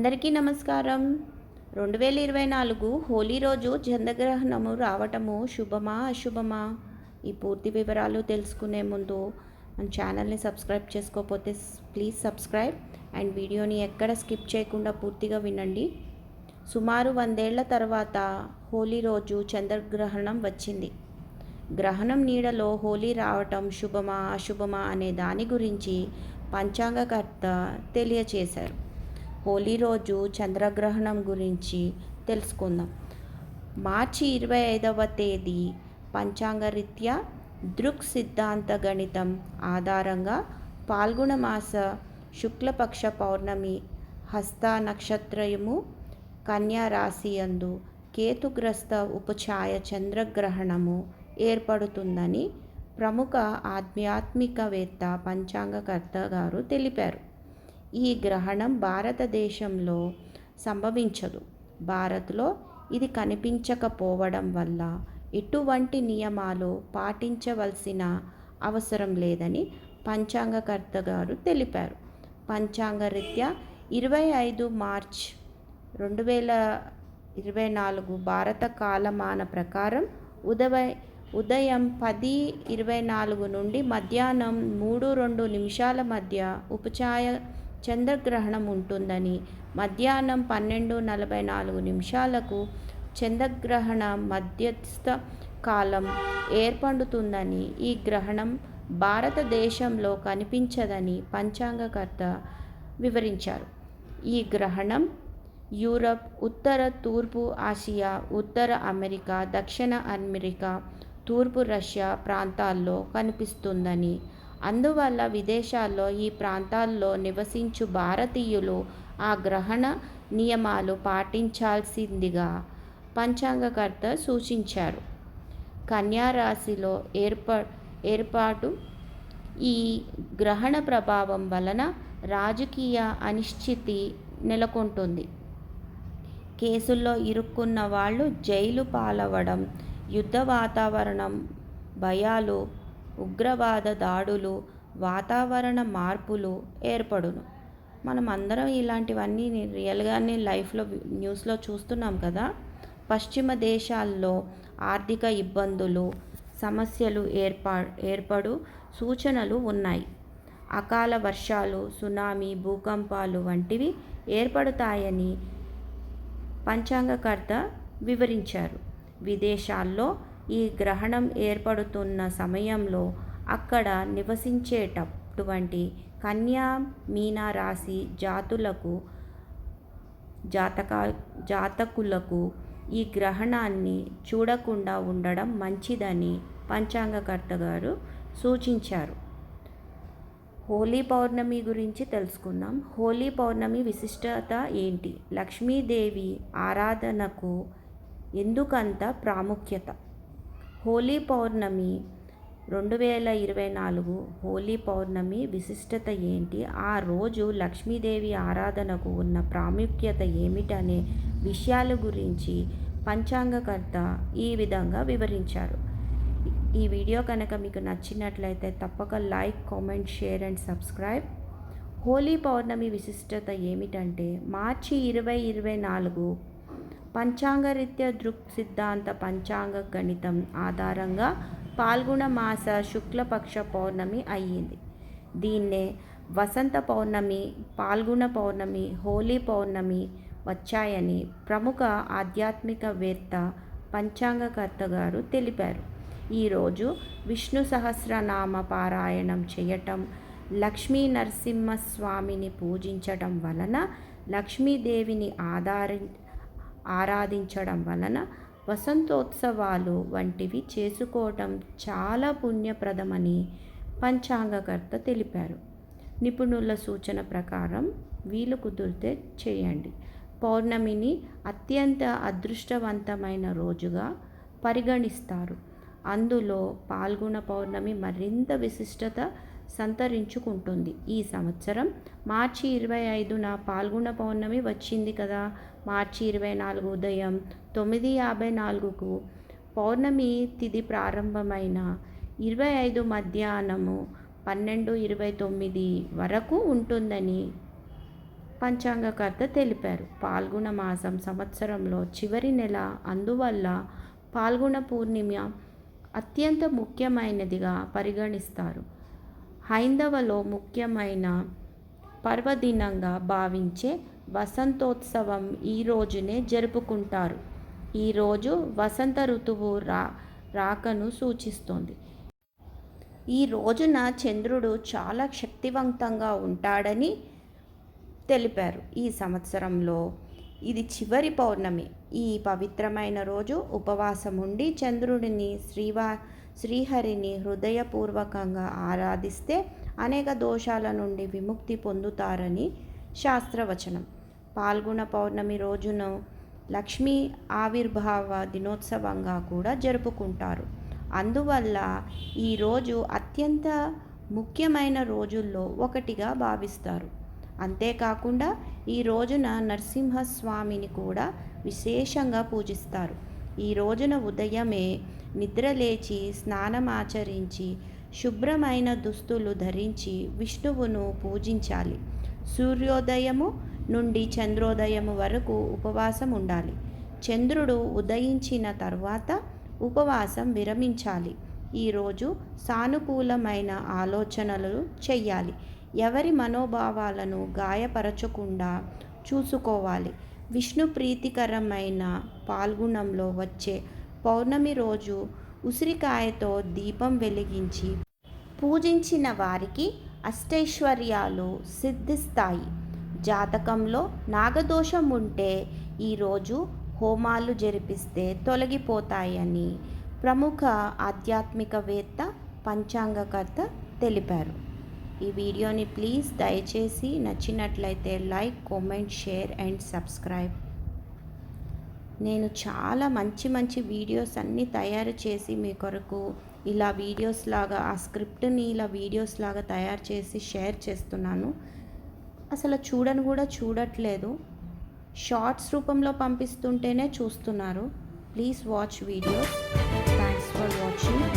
అందరికీ నమస్కారం. రెండు వేల ఇరవై నాలుగు హోలీ రోజు చంద్రగ్రహణము రావటము శుభమా అశుభమా? ఈ పూర్తి వివరాలు తెలుసుకునే ముందు మన ఛానల్ని సబ్స్క్రైబ్ చేసుకోకపోతే ప్లీజ్ సబ్స్క్రైబ్ అండ్ వీడియోని ఎక్కడ స్కిప్ చేయకుండా పూర్తిగా వినండి. సుమారు వందేళ్ళ తర్వాత హోలీ రోజు చంద్రగ్రహణం వచ్చింది. గ్రహణం నీడలో హోలీ రావటం శుభమా అశుభమా అనే దాని గురించి పంచాంగకర్త తెలియచేశారు. హోలీ రోజు చంద్రగ్రహణం గురించి తెలుసుకుందాం. మార్చి ఇరవై ఐదవ తేదీ పంచాంగరీత్యా దృక్ సిద్ధాంత గణితం ఆధారంగా పాల్గొన మాస శుక్లపక్ష పౌర్ణమి హస్త నక్షత్రయము కన్యా రాశి అందు కేతుగ్రస్త ఉపఛాయ చంద్రగ్రహణము ఏర్పడుతుందని ప్రముఖ ఆధ్యాత్మికవేత్త పంచాంగకర్త గారు తెలిపారు. ఈ గ్రహణం భారతదేశంలో సంభవించదు. భారత్లో ఇది కనిపించకపోవడం వల్ల ఎటువంటి నియమాలు పాటించవలసిన అవసరం లేదని పంచాంగకర్త గారు తెలిపారు. పంచాంగరీత్యా ఇరవై ఐదు మార్చ్ రెండు వేల ఇరవై నాలుగు భారత కాలమాన ప్రకారం ఉదయ ఉదయం పది ఇరవై నాలుగు నుండి మధ్యాహ్నం మూడు రెండు నిమిషాల మధ్య ఉపచాయ చంద్రగ్రహణం ఉంటుందని మధ్యాహ్నం పన్నెండు నలభై నాలుగు నిమిషాలకు చంద్రగ్రహణ మధ్యస్థ కాలం ఏర్పడుతుందని ఈ గ్రహణం భారతదేశంలో కనిపించదని పంచాంగకర్త వివరించారు. ఈ గ్రహణం యూరప్ ఉత్తర తూర్పు ఆసియా ఉత్తర అమెరికా దక్షిణ అమెరికా తూర్పు రష్యా ప్రాంతాల్లో కనిపిస్తుందని అందువల్ల విదేశాల్లో ఈ ప్రాంతాల్లో నివసించు భారతీయులు ఆ గ్రహణ నియమాలు పాటించాల్సిందిగా పంచాంగకర్త సూచించారు. కన్యారాశిలో ఏర్పా ఏర్పాటు ఈ గ్రహణ ప్రభావం వలన రాజకీయ అనిశ్చితి నెలకొంటుంది. కేసుల్లో ఇరుక్కున్న వాళ్ళు జైలు పాలవడం యుద్ధ వాతావరణం భయాలు ఉగ్రవాద దాడులు వాతావరణ మార్పులు ఏర్పడును. మనం అందరం ఇలాంటివన్నీ రియల్గానే లైఫ్లో న్యూస్లో చూస్తున్నాం కదా. పశ్చిమ దేశాల్లో ఆర్థిక ఇబ్బందులు సమస్యలు ఏర్పా ఏర్పడు సూచనలు ఉన్నాయి. అకాల వర్షాలు సునామీ భూకంపాలు వంటివి ఏర్పడతాయని పంచాంగకర్త వివరించారు. విదేశాల్లో ఈ గ్రహణం ఏర్పడుతున్న సమయంలో అక్కడ నివసించేటటువంటి కన్యా మీనా రాశి జాతులకు జాతక జాతకులకు ఈ గ్రహణాన్ని చూడకుండా ఉండడం మంచిదని పంచాంగకర్త గారు సూచించారు. హోలీ పౌర్ణమి గురించి తెలుసుకుందాం. హోలీ పౌర్ణమి విశిష్టత ఏంటి? లక్ష్మీదేవి ఆరాధనకు ఎందుకంత ప్రాముఖ్యత? హోలీ పౌర్ణమి రెండు వేల ఇరవై నాలుగు హోలీ పౌర్ణమి విశిష్టత ఏంటి? ఆ రోజు లక్ష్మీదేవి ఆరాధనకు ఉన్న ప్రాముఖ్యత ఏమిటనే విషయాల గురించి పంచాంగకర్త ఈ విధంగా వివరించారు. ఈ వీడియో కనుక మీకు నచ్చినట్లయితే తప్పక like comment share and subscribe. Holi పౌర్ణమి విశిష్టత ఏమిటంటే మార్చి ఇరవై ఇరవై నాలుగు పంచాంగరీత్యా దృక్ సిద్ధాంత పంచాంగ గణితం ఆధారంగా పాల్గొన మాస శుక్లపక్ష పౌర్ణమి అయ్యింది. దీన్నే వసంత పౌర్ణమి పాల్గొన పౌర్ణమి హోలీ పౌర్ణమి వచ్చాయని ప్రముఖ ఆధ్యాత్మికవేత్త పంచాంగకర్త గారు తెలిపారు. ఈరోజు విష్ణు సహస్రనామ పారాయణం చేయటం లక్ష్మీ నరసింహస్వామిని పూజించటం వలన లక్ష్మీదేవిని ఆధారి ఆరాధించడం వలన వసంతోత్సవాలు వంటివి చేసుకోవటం చాలా పుణ్యప్రదమని పంచాంగకర్త తెలిపారు. నిపుణుల సూచన ప్రకారం వీలు కుదిరితే చేయండి. పౌర్ణమిని అత్యంత అదృష్టవంతమైన రోజుగా పరిగణిస్తారు. అందులో పాల్గొన పౌర్ణమి మరింత విశిష్టత సంతరించుకుంటుంది. ఈ సంవత్సరం మార్చి ఇరవై ఐదున పాల్గొన పౌర్ణమి వచ్చింది కదా. మార్చి ఇరవై నాలుగు ఉదయం తొమ్మిది యాభై నాలుగుకు పౌర్ణమి తిథి ప్రారంభమైన ఇరవై ఐదు మధ్యాహ్నము పన్నెండు ఇరవై తొమ్మిది వరకు ఉంటుందని పంచాంగకర్త తెలిపారు. పాల్గొన మాసం సంవత్సరంలో చివరి నెల అందువల్ల పాల్గొన పూర్ణిమ అత్యంత ముఖ్యమైనదిగా పరిగణిస్తారు. హైందవలో ముఖ్యమైన పర్వదినంగా భావించే వసంతోత్సవం ఈ రోజునే జరుపుకుంటారు. ఈరోజు వసంత ఋతువు రా రాకను సూచిస్తుంది. ఈ రోజున చంద్రుడు చాలా శక్తివంతంగా ఉంటాడని తెలిపారు. ఈ సంవత్సరంలో ఇది చివరి పౌర్ణమి. ఈ పవిత్రమైన రోజు ఉపవాసం ఉండి చంద్రుడిని శ్రీవా శ్రీహరిని హృదయపూర్వకంగా ఆరాధిస్తే అనేక దోషాల నుండి విముక్తి పొందుతారని శాస్త్రవచనం. పాల్గొన పౌర్ణమి రోజును లక్ష్మీ ఆవిర్భావ దినోత్సవంగా కూడా జరుపుకుంటారు. అందువల్ల ఈరోజు అత్యంత ముఖ్యమైన రోజుల్లో ఒకటిగా భావిస్తారు. అంతేకాకుండా ఈ రోజున నరసింహస్వామిని కూడా విశేషంగా పూజిస్తారు. ఈ రోజున ఉదయమే నిద్రలేచి స్నానమాచరించి శుభ్రమైన దుస్తులు ధరించి విష్ణువును పూజించాలి. సూర్యోదయము నుండి చంద్రోదయము వరకు ఉపవాసం ఉండాలి. చంద్రుడు ఉదయించిన తర్వాత ఉపవాసం విరమించాలి. ఈరోజు సానుకూలమైన ఆలోచనలు చెయ్యాలి. ఎవరి మనోభావాలను గాయపరచకుండా చూసుకోవాలి. విష్ణు ప్రీతికరమైన పాల్గుణంలో వచ్చే పౌర్ణమి రోజు ఉసిరికాయతో దీపం వెలిగించి పూజించిన వారికి అష్టైశ్వర్యాలు సిద్ధిస్తాయి. జాతకంలో నాగదోషం ఉంటే ఈరోజు హోమాలు జరిపిస్తే తొలగిపోతాయని ప్రముఖ ఆధ్యాత్మికవేత్త పంచాంగకర్త తెలిపారు. ఈ వీడియోని ప్లీజ్ దయచేసి నచ్చినట్లయితే like comment share and subscribe. నేను చాలా మంచి మంచి వీడియోస్ అన్నీ తయారు చేసి మీ కొరకు ఇలా వీడియోస్ లాగా ఆ స్క్రిప్ట్ని ఇలా వీడియోస్ లాగా తయారు చేసి షేర్ చేస్తున్నాను. అసలు చూడను కూడా చూడట్లేదు. షార్ట్స్ రూపంలో పంపిస్తుంటేనే చూస్తున్నారు. Please watch videos. Thanks for watching